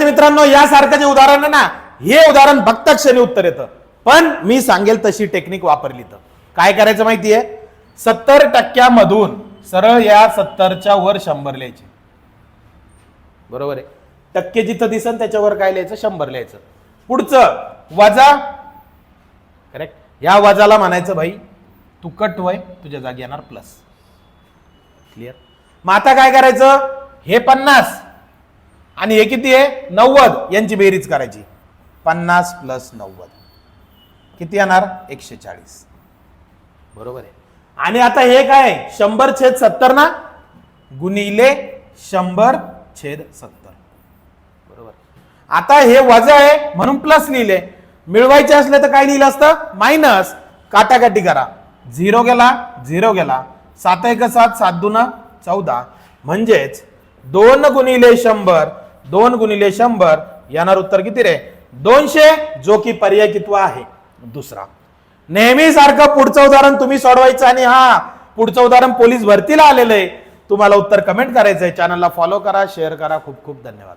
विद्यार्थी मित्रांनो यासारखं जे उदाहरण आहे ना हे उदाहरण बघता क्षणी उत्तर येतं. पण मी सांगेल तशी टेक्निक वापरली तर. काय करायचं माहितीये? सत्तर टक्क्यामधून सरळ या सत्तरच्या वर शंभर लिहायचे. बरोबर आहे? टक्के जिथं दिसन त्याच्यावर काय लिहायचं? शंभर लिहायचं. पुढचं वजा. करेक्ट या वजाला म्हणायचं भाई तू कट वय तुझ्या जागी येणार प्लस क्लिअर मग आता काय करायचं? हे पन्नास. आणि हे किती आहे? नव्वद. यांची बेरीज करायची. पन्नास प्लस नव्वद. किती येणार? एकशे चाळीस बरोबर आहे. आणि आता हे काय शंभर छेद सत्तर ना? गुणिले शंभर छेद सत्तर. बरोबर. आता हे वजा आहे म्हणून प्लस लिहिले. मिळवायचे असले तर काय लिहिलं असतं? मायनस काटाकाटी करा. झिरो गेला झिरो गेला. सात एक सात सात दुना चौदा. म्हणजेच दोन गुणिले शंभर दोन गुणिले शंभर. येणार उत्तर किती रे? दोनशे. जो की पर्याय कित्व आहे. दुसरा. नेहमी सारखं पुढचं उदाहरण तुम्ही सोडवायचं आणि हा पुढचं उदाहरण पोलीस भरतीला आलेलं आहे. तुम्हाला उत्तर कमेंट करायचंय. चॅनलला फॉलो करा शेअर करा. खूप खूप धन्यवाद.